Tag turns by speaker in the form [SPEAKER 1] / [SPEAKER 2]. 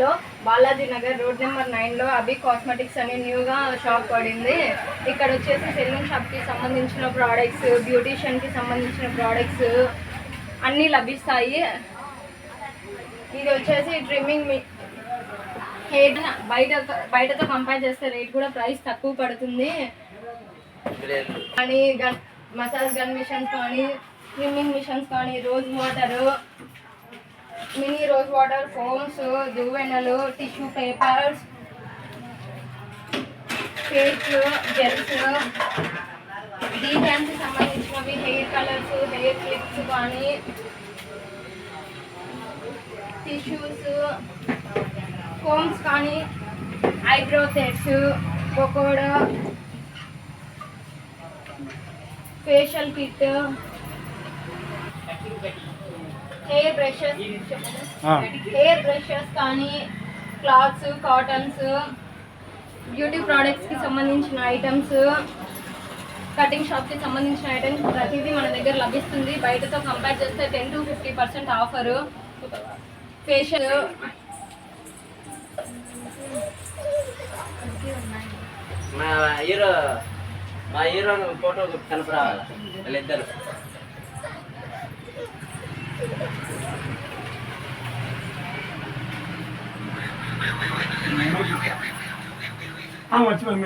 [SPEAKER 1] లో Balaji Nagar road number నైన్లో అభి cosmetics అనే న్యూగా షాప్ పడింది. ఇక్కడ వచ్చేసి సెలూన్ షాప్కి సంబంధించిన ప్రోడక్ట్స్ బ్యూటీషియన్కి సంబంధించిన ప్రోడక్ట్స్ అన్నీ లభిస్తాయి. ఇది వచ్చేసి ట్రిమ్మింగ్ మీ హెయిర్ బయట బయటతో కంపేర్ చేస్తే రేట్ కూడా ప్రైస్ తక్కువ పడుతుంది. కానీ గన్ మసాజ్ గన్ మిషన్స్ కానీ స్విమ్మింగ్ మిషన్స్ కానీ rose water mini rose water foams దువ్వెనలు tissue papers face gels. Designs సంబంధించినవి హెయిర్ కలర్స్ హెయిర్ క్లిప్స్ కానీ టిష్యూస్ ఫోమ్స్ కానీ eyebrow sets pakoda facial kit hair brushes hair brushes కానీ clothes cottons beauty ప్రోడక్ట్స్కి సంబంధించిన items cutting షాప్కి సంబంధించిన items ప్రతిదీ మన దగ్గర లభిస్తుంది. బయటతో కంపేర్ చేస్తే ten to fifty percent offer facial
[SPEAKER 2] మా హీరో మా హీరో ఫోటో కనపరావాలి? వాళ్ళిద్దరు.
[SPEAKER 3] వచ్చి
[SPEAKER 2] వాళ్ళ